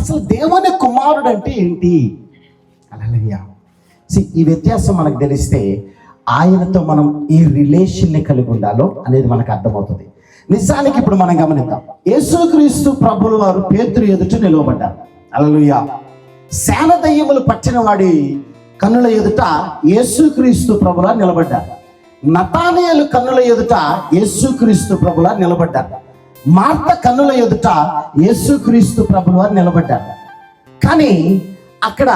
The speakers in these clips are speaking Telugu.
అసలు దేవుని కుమారుడు అంటే ఏంటి సి ఈ వ్యత్యాసం మనకు తెలిస్తే ఆయనతో మనం ఈ రిలేషన్ని కలిగి ఉండాలో అనేది మనకు అర్థమవుతుంది. నిజానికి ఇప్పుడు మనం గమనిద్దాం. యేసుక్రీస్తు ప్రభులు వారు పేతురు ఎదుట నిలవబడ్డారు. అలలుయ్య. శాన దయ్యములు పట్టిన వాడి కన్నుల ఎదుట యేసుక్రీస్తు ప్రభులా నిలబడ్డారు. నతానియలు కన్నుల ఎదుట యేసుక్రీస్తు ప్రభులా నిలబడ్డారు. మార్త కన్నుల ఎదుట యేసుక్రీస్తు ప్రభులు వారు నిలబడ్డారు. కానీ అక్కడ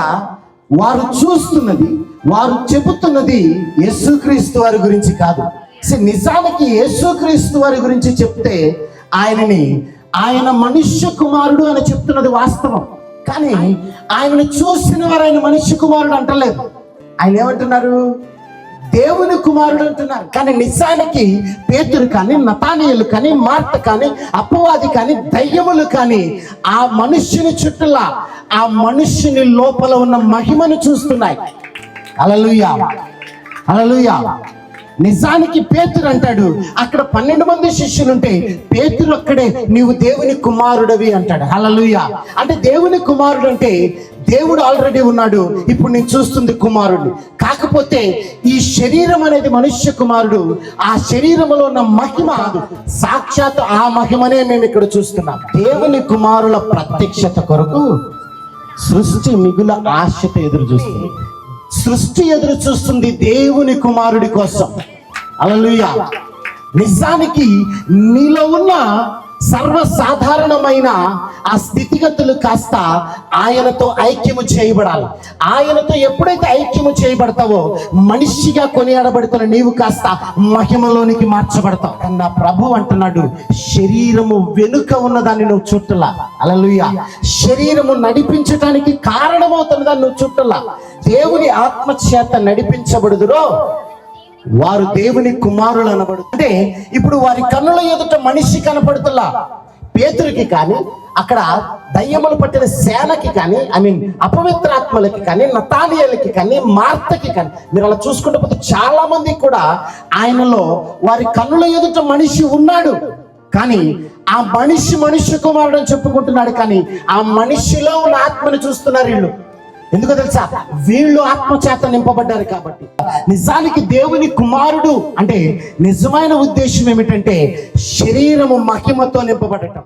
వారు చూస్తున్నది వారు చెబుతున్నది యేసుక్రీస్తు వారి గురించి కాదు. నిజానికి యేసుక్రీస్తు వారి గురించి చెప్తే ఆయనని ఆయన మనుష్య కుమారుడు అని చెప్తున్నది వాస్తవం. కానీ ఆయనను చూసిన వారు ఆయన మనుష్య కుమారుడు అంటలేదు. ఆయన ఏమంటున్నారు? దేవుని కుమారుడు అంటున్నారు కానీ నిజానికి పేతురు కానీ నతానీయులు కానీ మార్త కానీ అపవాది కానీ దయ్యములు కానీ ఆ మనుష్యుని చుట్టూలా ఆ మనుష్యుని లోపల ఉన్న మహిమను చూస్తున్నాయి. అలలుయా అలలుయా నిజానికి పేతురు అంటాడు అక్కడ పన్నెండు మంది శిష్యులుంటే పేతురు అక్కడే నీవు దేవుని కుమారుడవి అంటాడు. హలలుయ అంటే దేవుని కుమారుడు అంటే దేవుడు ఆల్రెడీ ఉన్నాడు. ఇప్పుడు నేను చూస్తుంది కుమారుడు. కాకపోతే ఈ శరీరం అనేది మనుష్య కుమారుడు. ఆ శరీరంలో ఉన్న మహిమ సాక్షాత్ ఆ మహిమనే మేము ఇక్కడ చూస్తున్నాం. దేవుని కుమారుల ప్రత్యక్షత కొరకు సృష్టి మిగుల ఆశతో ఎదురు చూస్తుంది. సృష్టి ఎదురు చూస్తుంది దేవుని కుమారుడి కోసం. అలలుయ నిజానికి నీలో ఉన్న సర్వసాధారణమైన ఆ స్థితిగతులు కాస్త ఆయనతో ఐక్యము చేయబడాలి. ఆయనతో ఎప్పుడైతే ఐక్యము చేయబడతావో మనిషిగా కొనియాడబడుతున్న నీవు కాస్త మహిమలోనికి మార్చబడతావు. కానీ నా ప్రభు అంటున్నాడు శరీరము వెనుక ఉన్నదాన్ని నువ్వు చుట్టలా. అలలుయ శరీరము నడిపించటానికి కారణమవుతున్నదాన్ని నువ్వు చుట్టలా. దేవుని ఆత్మ చేత నడిపించబడుదురో వారు దేవుని కుమారులు అనబడు అంటే ఇప్పుడు వారి కన్నుల ఎదుట మనిషి కనపడుతులా పేతురికి కానీ అక్కడ దయ్యములు పట్టిన సేనకి కానీ ఐ మీన్ అపవిత్రాత్మలకి కానీ నతానియలకి కానీ మార్తకి కానీ మీరు అలా చూసుకుంటే పోతే చాలా మంది కూడా ఆయనలో వారి కన్నుల ఎదుట మనిషి ఉన్నాడు. కానీ ఆ మనిషి మనిషి కుమారుడు అని చెప్పుకుంటున్నాడు కానీ ఆ మనిషిలో ఉన్న ఆత్మని చూస్తున్నారు వీళ్ళు. ఎందుకో తెలుసా? వీళ్ళు ఆత్మచేత నింపబడ్డారు కాబట్టి. నిజానికి దేవుని కుమారుడు అంటే నిజమైన ఉద్దేశం ఏమిటంటే శరీరము మహిమతో నింపబడటం.